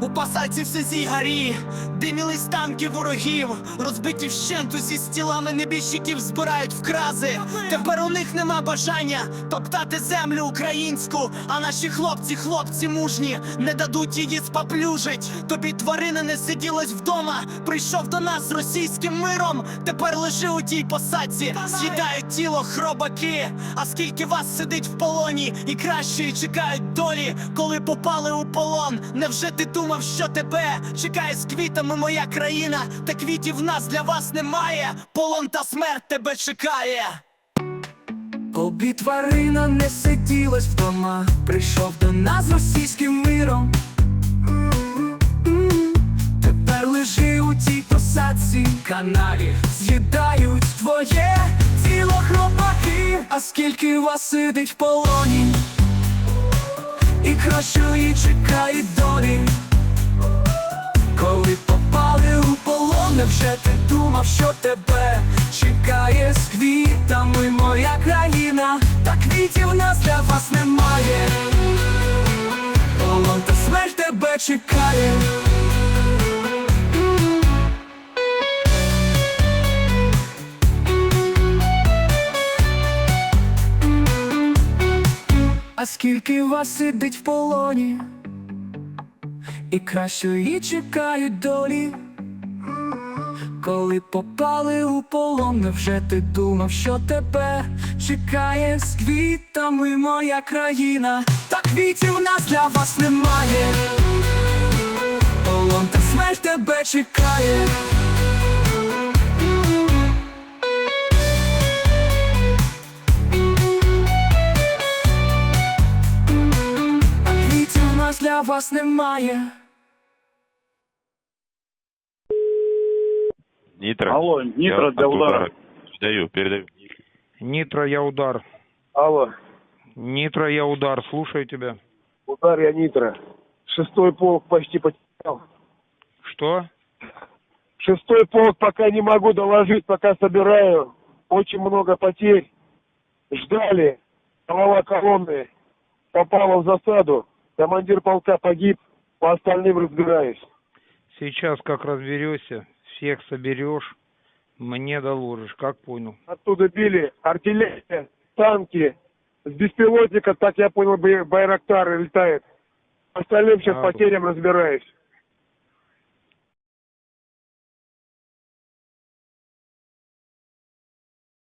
У посадці в сизій горі, димілись танки ворогів, розбиті вщент усі з тілами небіжчиків збирають вкрази. Тепер у них нема бажання топтати землю українську, а наші хлопці, хлопці мужні, не дадуть її споплюжить. Тобі тварина не сиділась вдома, прийшов до нас з російським миром. Тепер лежи у тій посадці, з'їдають тіло хробаки. А скільки вас сидить в полоні, і кращої чекають долі, коли попали у полон. Невже ти думав, що тебе чекає з квітами моя країна? Та квітів нас для вас немає. Полон та смерть тебе чекає. Обі тварина не сиділась вдома, прийшов до нас з російським миром. Тепер лежи у тій посадці каналі, з'їдають твоє тіло хробаки, а скільки вас сидить в полоні, і кращої чекають невже ти думав, що тебе чекає з квітами моя країна, та квітів нас для вас немає. Полон та смерть тебе чекає. А скільки вас сидить в полоні? І кращої чекають долі. Коли попали у полон, невже ти думав, що тебе чекає з квітами моя країна, та квітів нас для вас немає. Полон та смерть тебе чекає. Для вас немає. Нитро. Алло, Нитро Я для удара. Передаю, передаю. Нитро, я удар. Алло, Нитро, я удар. Слушаю тебя. удар я Нитро. Шестой полк почти потерял. Что? Шестой полк пока не могу доложить, пока собираю. Очень много потерь. Ждали. Голова колонны попала в засаду. Командир полка погиб. По остальным разбираюсь. Сейчас как разберешься, всех соберешь, мне доложишь, как понял. Оттуда били артиллерия, танки. С беспилотника, так я понял, бай- Байрактар летает. Остальным сейчас А, потерям разбираюсь.